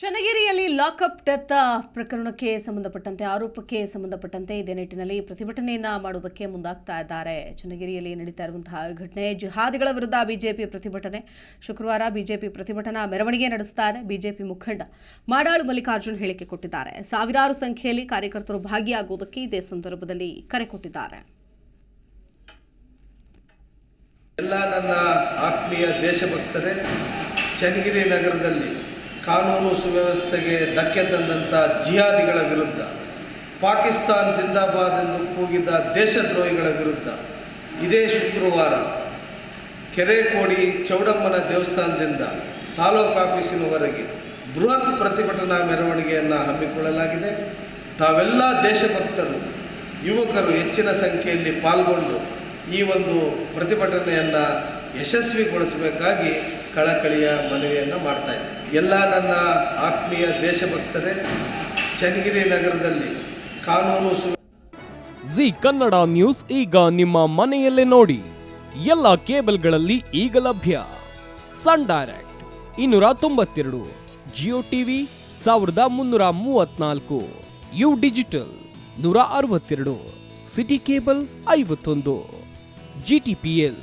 ಚನ್ನಗಿರಿಯಲ್ಲಿ lockup death ಪ್ರಕರಣಕ್ಕೆ ಸಂಬಂಧಪಟ್ಟಂತೆ, ಆರೋಪಕ್ಕೆ ಸಂಬಂಧಪಟ್ಟಂತೆ ಇದೇ ನಿಟ್ಟಿನಲ್ಲಿ ಪ್ರತಿಭಟನೆಯನ್ನ ಮಾಡುವುದಕ್ಕೆ ಮುಂದಾಗ್ತಾ ಇದ್ದಾರೆ. ಚನ್ನಗಿರಿಯಲ್ಲಿ ನಡೀತಾ ಇರುವಂತಹ ಘಟನೆ ಜಿಹಾದಿಗಳ ವಿರುದ್ಧ ಬಿಜೆಪಿ ಪ್ರತಿಭಟನೆ. ಶುಕ್ರವಾರ ಬಿಜೆಪಿ ಪ್ರತಿಭಟನಾ ಮೆರವಣಿಗೆ ನಡೆಸ್ತಾ ಇದೆ. ಬಿಜೆಪಿ ಮುಖಂಡ ಮಾಡಾಳು ಮಲ್ಲಿಕಾರ್ಜುನ್ ಹೇಳಿಕೆ ಕೊಟ್ಟಿದ್ದಾರೆ. ಸಾವಿರಾರು ಸಂಖ್ಯೆಯಲ್ಲಿ ಕಾರ್ಯಕರ್ತರು ಭಾಗಿಯಾಗುವುದಕ್ಕೆ ಇದೇ ಸಂದರ್ಭದಲ್ಲಿ ಕರೆ ಕೊಟ್ಟಿದ್ದಾರೆ. ಎಲ್ಲ ನನ್ನ ಆತ್ಮೀಯ ದೇಶಭಕ್ತರೇ, ಚನ್ನಗಿರಿ ನಗರದಲ್ಲಿ ಕಾನೂನು ಸುವ್ಯವಸ್ಥೆಗೆ ಧಕ್ಕೆ ತಂದಂಥ ಜಿಹಾದಿಗಳ ವಿರುದ್ಧ, ಪಾಕಿಸ್ತಾನ್ ಜಿಂದಾಬಾದ್ ಎಂದು ಕೂಗಿದ ದೇಶದ್ರೋಹಿಗಳ ವಿರುದ್ಧ ಇದೇ ಶುಕ್ರವಾರ ಕೆರೆಕೋಡಿ ಚೌಡಮ್ಮನ ದೇವಸ್ಥಾನದಿಂದ ತಾಲೂಕು ಆಫೀಸಿನವರೆಗೆ ಬೃಹತ್ ಪ್ರತಿಭಟನಾ ಮೆರವಣಿಗೆಯನ್ನು ಹಮ್ಮಿಕೊಳ್ಳಲಾಗಿದೆ. ತಾವೆಲ್ಲ ದೇಶಭಕ್ತರು, ಯುವಕರು ಹೆಚ್ಚಿನ ಸಂಖ್ಯೆಯಲ್ಲಿ ಪಾಲ್ಗೊಂಡು ಈ ಒಂದು ಪ್ರತಿಭಟನೆಯನ್ನು ಯಶಸ್ವಿಗೊಳಿಸಬೇಕಾಗಿ ಕಳಕಳಿಯ ಮನವಿಯನ್ನು ಮಾಡ್ತಾ ಎಲ್ಲ ನನ್ನ ಆತ್ಮೀಯ ದೇಶಭಕ್ತರೇ, ಚನ್ನಗಿರಿ ನಗರದಲ್ಲಿ ಕಾನೂನು ಜಿ ಕನ್ನಡ ನ್ಯೂಸ್ ಈಗ ನಿಮ್ಮ ಮನೆಯಲ್ಲೇ ನೋಡಿ. ಎಲ್ಲ ಕೇಬಲ್ಗಳಲ್ಲಿ ಈಗ ಲಭ್ಯ. ಸನ್ ಡೈರೆಕ್ಟ್ ಇನ್ನೂರ ತೊಂಬತ್ತೆರಡು, ಜಿಯೋ ಟಿವಿ ಸಾವಿರದ ಮುನ್ನೂರ ಮೂವತ್ನಾಲ್ಕು, ಯು ಡಿಜಿಟಲ್ ನೂರ ಅರವತ್ತೆರಡು, ಸಿಟಿ ಕೇಬಲ್ ಐವತ್ತೊಂದು ಜಿಟಿಪಿಎಲ್